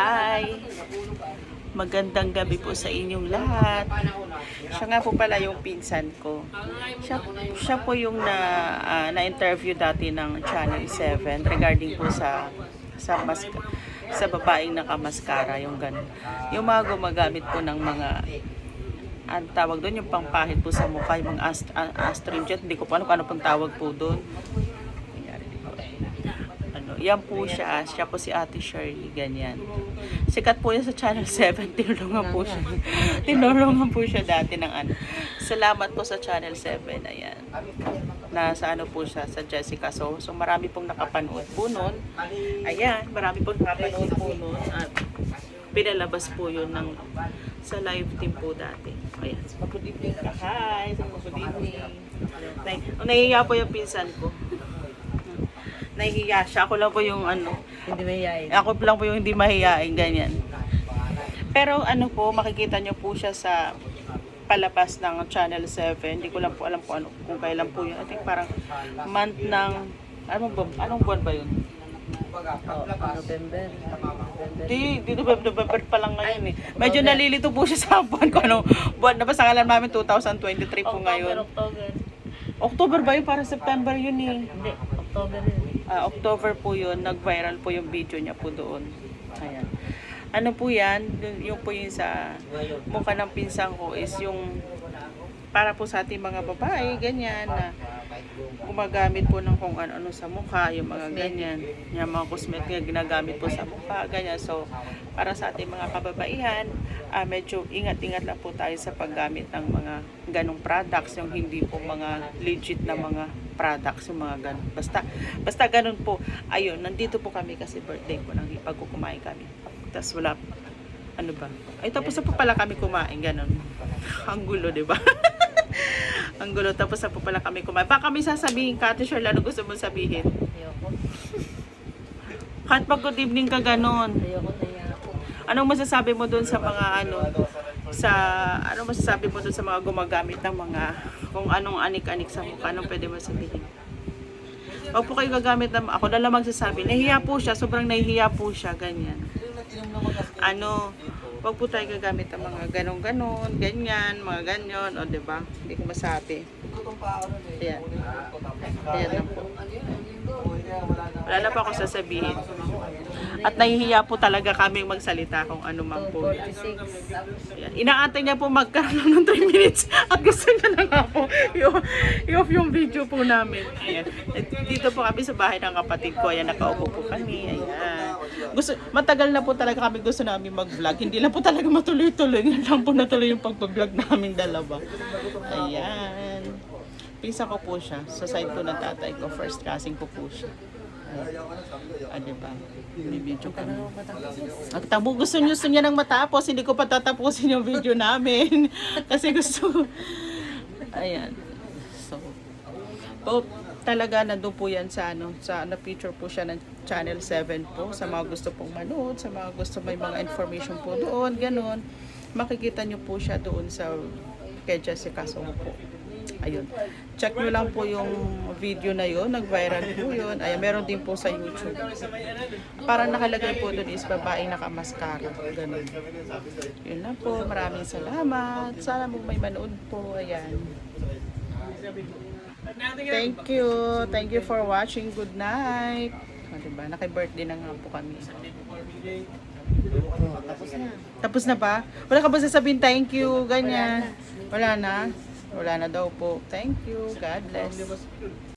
Hi! Magandang gabi po sa inyong lahat. Siya nga po pala yung pinsan ko. Siya, siya po yung na, ah, na-interview dati ng Channel 7 regarding po sa sa mas sa babaeng nakamaskara yung ganun. Yung mga gumagamit po ng mga ang tawag doon yung pangpahit po sa mukha, yung mga ast- astringent, hindi ko alam kung ano pong tawag po doon. Nangyari dito. Ano, yan po siya, siya po si Ate Shirley, ganyan. Sikat po yan sa Channel 7, tinulungan po siya. tinulungan po siya dati ng ano. Salamat po sa Channel 7, ayan. Nasa ano po siya, sa Jessica. So, so marami pong nakapanood po noon. Ayan, marami pong nakapanood po noon. At pinalabas po yun ng sa live team po dati. Ayan, good evening. Hi, good evening. Nahihiya po yung pinsan ko. Nahihiya siya. Ako lang po yung ano, Hindi may yain. ako lang po yung hindi mahihain, ganyan. Pero ano po, makikita nyo po siya sa palabas ng Channel 7. Hindi ko lang po alam kung, ano, kung kailan po yun. I think parang month ng, ano ba, anong buwan ba yun? Oh, November. Di, di November, November pa lang ngayon eh. Medyo nalilito po siya sa buwan ko. Ano, buwan na basta alam namin 2023 po October, ngayon. October. October ba yun? Para September yun eh. Hindi, October yun. Ah, October po yun, nag-viral po yung video niya po doon. Ayan. Ano po yan, yung, po yung sa mukha ng pinsang ko is yung para po sa ating mga babae, ganyan, na gumagamit po ng kung ano-ano sa mukha, yung mga ganyan, yung mga cosmetic na ginagamit po sa mukha, ganyan. So, para sa ating mga kababaihan, ah, medyo ingat-ingat lang po tayo sa paggamit ng mga ganong products, yung hindi po mga legit na mga products, yung mga ganon. Basta, basta ganun po. Ayun, nandito po kami kasi birthday ko nang ipagkukumain kami. Tapos wala, ano ba? Ay, tapos na po pala kami kumain, ganon. Ang gulo, di ba? Ang gulo, tapos na po pala kami kumain. Baka kami sasabihin, Kate Shirley, ano gusto mo sabihin? Ayoko. Kahit pag good evening ka, ganon. Ayoko na yan. Anong masasabi mo doon sa mga ano sa ano masasabi mo doon sa mga gumagamit ng mga kung anong anik-anik sa mukha anong pwede mo sabihin Huwag po kayo gagamit ng ako na lang magsasabi nahihiya po siya sobrang nahihiya po siya ganyan ano wag po tayo gagamit ng mga ganon ganon ganyan mga ganyan o di ba hindi ko masabi Ayan. Ayan lang po. Wala na pa ako sasabihin. At nahihiya po talaga kaming magsalita kung ano man po. 46. Ayan. Inaantay niya po magkaroon ng 3 minutes at gusto niya na nga po i-off yung video po namin. Ayan. Dito po kami sa bahay ng kapatid ko. Ayan, nakaupo po kami. Ayan. Gusto, matagal na po talaga kami gusto namin mag-vlog. Hindi lang po talaga matuloy-tuloy. Ngayon lang po natuloy yung pag-vlog namin dalawa. Ayan. Pisa ko po siya. Sa side po ng tatay ko. First cousin ko po siya. Ah, diba? Video kami. Ang tabo, gusto niyo, gusto niya nang matapos. Hindi ko pa tatapusin yung video namin. Kasi gusto. Ayan. So, po, talaga nandun po yan sa ano, sa na-feature po siya ng Channel 7 po. Sa mga gusto pong manood, sa mga gusto may mga information po doon, ganun. Makikita niyo po siya doon sa kay Jessica Song po. Ayun. Check nyo lang po yung video na yun. Nag-viral po yun. Ayan, meron din po sa YouTube. Parang nakalagay po doon is babaeng nakamaskara. Ganun. Yun lang po. Maraming salamat. Sana mo may manood po. Ayan. Thank you. Thank you for watching. Good night. O, diba? Naki-birthday na nga po kami. Oh, tapos na. Tapos na ba? Wala ka ba sasabihin thank you? Ganyan. Wala na. Wala na daw po. Thank you. God bless.